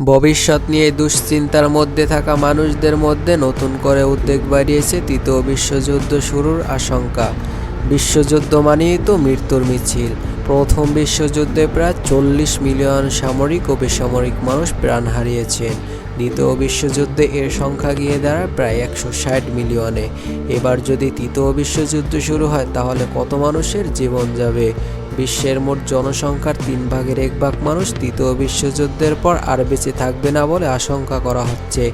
ভবিষ্যৎ নিয়ে দুশ্চিন্তার মধ্যে থাকা মানুষদের মধ্যে নতুন করে উদ্বেগ বাড়িয়েছে তৃতীয় বিশ্বযুদ্ধ শুরুর আশঙ্কা। বিশ্বযুদ্ধ মানেই তো মৃত্যুর মিছিল। প্রথম বিশ্বযুদ্ধে প্রায় চল্লিশ মিলিয়ন সামরিক ও বেসামরিক মানুষ প্রাণ হারিয়েছেন দ্বিতীয় বিশ্বযুদ্ধে এর সংখ্যা গিয়ে দাঁড়ায় প্রায় একশো ষাট মিলিয়নে। এবার যদি তৃতীয় বিশ্বযুদ্ধ শুরু হয়, তাহলে কত মানুষের জীবন যাবে? বিশ্বের মোট জনসংখ্যার তিন ভাগের এক ভাগ মানুষ তৃতীয় বিশ্বযুদ্ধের পর আর বেঁচে থাকবে না বলে আশঙ্কা করা হচ্ছে।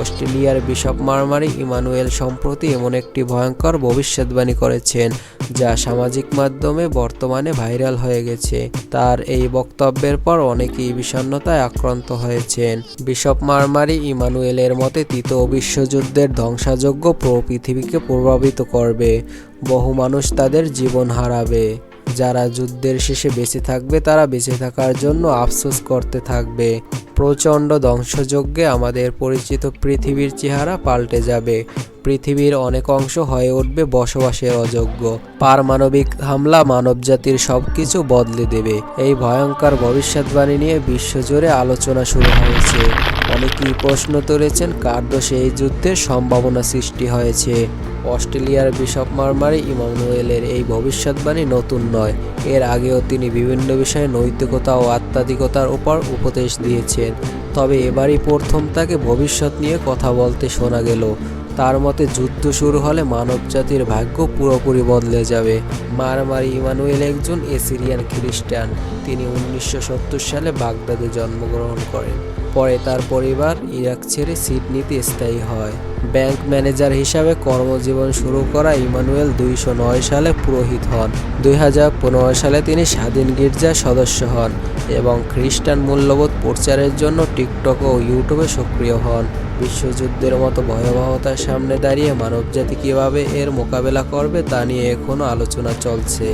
অস্ট্রেলিয়ার বিশপ মারমারি ইমানুয়েল সম্প্রতি এমন একটি ভয়ঙ্কর ভবিষ্যৎবাণী করেছেন, যা সামাজিক মাধ্যমে বর্তমানে ভাইরাল হয়ে গেছে। তার এই বক্তব্যের পর অনেকেই বিষণ্ণতায় আক্রান্ত হয়েছেন। বিশপ মারমারি ইমানুয়েলের মতে, তৃতীয় বিশ্বযুদ্ধের ধ্বংসাযজ্ঞ পুরো, পৃথিবীকে প্রভাবিত করবে। বহু মানুষ তাদের জীবন হারাবে। যারা যুদ্ধের শেষে বেঁচে থাকবে, তারা বেঁচে থাকার জন্য আফসোস করতে থাকবে। প্রচণ্ড ধ্বংসযজ্ঞে আমাদের পরিচিত পৃথিবীর চেহারা পাল্টে যাবে। পৃথিবীর অনেক অংশ হয়ে উঠবে বসবাসের অযোগ্য। পারমাণবিক হামলা মানবজাতির সব কিছু বদলে দেবে। এই ভয়ঙ্কর ভবিষ্যৎবাণী নিয়ে বিশ্বজুড়ে আলোচনা শুরু হয়েছে। অনেকেই প্রশ্ন তুলেছেন, কার দোষে এই যুদ্ধের সম্ভাবনা সৃষ্টি হয়েছে? অস্ট্রেলিয়ার বিশপ মারমারি ইমানুয়েলের এই ভবিষ্যৎবাণী নতুন নয়। এর আগেও তিনি বিভিন্ন বিষয়ে নৈতিকতা ও আত্মাধিকতার উপর উপদেশ দিয়েছেন। তবে এবারই প্রথম তাকে ভবিষ্যৎ নিয়ে কথা বলতে শোনা গেল। তার মতে যুদ্ধ শুরু হলে মানবজাতির ভাগ্য পুরোপুরি বদলে যাবে। মারমারি ইমানুয়েল একজন এসিরিয়ান খ্রিস্টান। তিনি উনিশশো সত্তর সালে বাগদাদে জন্মগ্রহণ করেন। পরে তার পরিবার ইরাক ছেড়ে সিডনিতে স্থায়ী হয়। ব্যাংক ম্যানেজার হিসাবে কর্মজীবন শুরু করা ইমানুয়েল দুইশো নয় সালে পুরোহিত হন। দুই হাজার পনেরো সালে তিনি স্বাধীন গির্জার সদস্য হন। এবং খ্রিস্টান মূল্যবোধ প্রচারের জন্য টিকটক ও ইউটিউবে সক্রিয় হন। বিশ্বযুদ্ধের মতো ভয়াবহতার সামনে দাঁড়িয়ে মানবজাতি কীভাবে এর মোকাবেলা করবে তা নিয়ে এখনও আলোচনা চলছে।